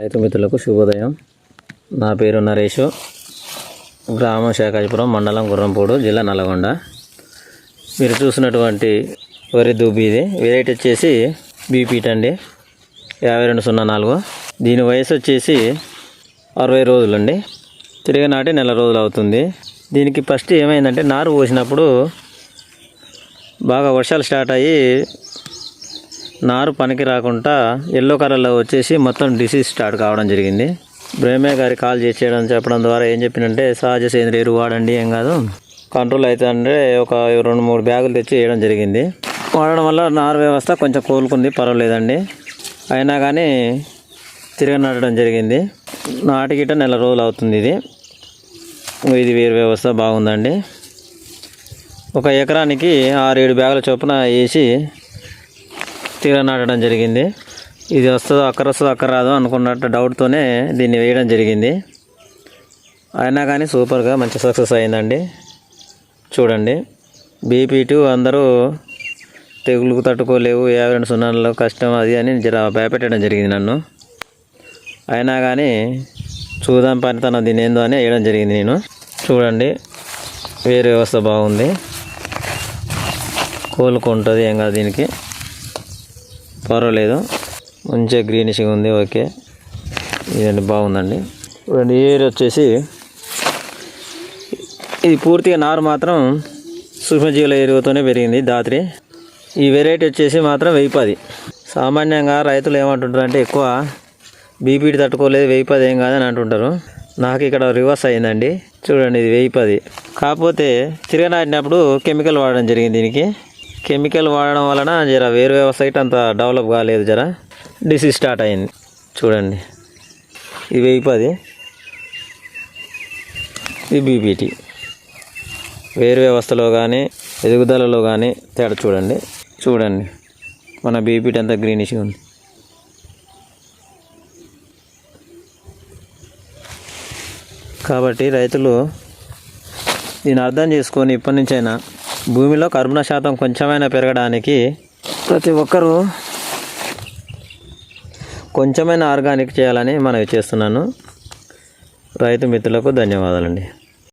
రైతు మిత్రులకు శుభోదయం. నా పేరు నరేషు. గ్రామం శాఖాజపురం మండలం గుర్రంపూడు జిల్లా నల్గొండ మీరు చూసినటువంటి వరి దుబ్బి ఇది. వెరైటీ వచ్చేసి బీపీట్ అండి యాభై రెండు సున్నా నాలుగు. దీని వయసు వచ్చేసి అరవై రోజులండి. తిరిగి నాటి నెల రోజులు అవుతుంది. దీనికి ఫస్ట్ ఏమైందంటే నారు పోసినప్పుడు బాగా వర్షాలు స్టార్ట్ అయ్యి నారు పనికి రాకుండా ఎల్లో కలర్లో వచ్చేసి మొత్తం డిసీజ్ స్టార్ట్ కావడం జరిగింది. బ్రహ్మే గారి కాల్ చేసేయడం చెప్పడం ద్వారా ఏం చెప్పినంటే సహజ సేంద్రియ ఎరువు వాడండి ఏం కాదు. కంట్రోల్ అవుతుందంటే ఒక రెండు మూడు బ్యాగులు తెచ్చి వేయడం జరిగింది. వాడడం వల్ల నారు వ్యవస్థ కొంచెం కోలుకుంది పర్వాలేదండి. అయినా కానీ తిరగ నాటడం జరిగింది. నాటికిట నెల రోజులు అవుతుంది ఇది. ఇది వేరు వ్యవస్థ బాగుందండి. ఒక ఎకరానికి ఆరు ఏడు బ్యాగుల చొప్పున వేసి తీర నాటడం జరిగింది. ఇది వస్తుందో అక్కర వస్తుందో అక్కర రాదో అనుకున్నట్టు డౌట్తోనే దీన్ని వేయడం జరిగింది. అయినా కానీ సూపర్గా మంచి సక్సెస్ అయిందండి. చూడండి. బీపీ టూ అందరూ తెగులుకు తట్టుకోలేవు యాభై రెండు సున్నాల్లో కష్టం అది అని జర భయపెట్టడం జరిగింది నన్ను. అయినా కానీ చూద్దాం పనితనం దీని ఏందో అని వేయడం జరిగింది నేను. చూడండి. వేరే వ్యవస్థ బాగుంది. కోలుకుంటుంది ఏం కాదు దీనికి. పర్వాలేదు మంచిగా గ్రీనిష్గా ఉంది ఓకే. ఇదండి బాగుందండి. రెండు ఏర్ వచ్చేసి ఇది పూర్తిగా నారు మాత్రం సూక్ష్మజీవుల ఎరువుతోనే పెరిగింది దాత్రి ఈ వెరైటీ వచ్చేసి మాత్రం వెయ్యి పది. సామాన్యంగా రైతులు ఏమంటుంటారు అంటే ఎక్కువ బీపీటీ తట్టుకోలేదు వెయ్యి పది ఏం కాదని అంటుంటారు. నాకు ఇక్కడ రివర్స్ అయిందండి. చూడండి ఇది వెయ్యి పది. కాకపోతే తిరగనాడినప్పుడు కెమికల్ వాడడం జరిగింది దీనికి. కెమికల్ వాడడం వలన జర వేరు వ్యవసాయం అంత డెవలప్ కాలేదు జర. డిసీజ్ స్టార్ట్ అయింది. చూడండి. ఇది వెయ్యి పది. ఇది బీపీటీ వేరు వ్యవస్థలో కానీ ఎదుగుదలలో కానీ తేడా చూడండి. చూడండి. మన బీపీటీ అంతా గ్రీనిష్గా ఉంది. కాబట్టి రైతులు దీన్ని అర్థం చేసుకొని ఇప్పటి నుంచైనా భూమిలో కర్బన శాతం కొంచెమైనా పెరగడానికి ప్రతి ఒక్కరూ కొంచెమైనా ఆర్గానిక్ చేయాలని మనవి చేస్తున్నాను. రైతు మిత్రులకు ధన్యవాదాలండి.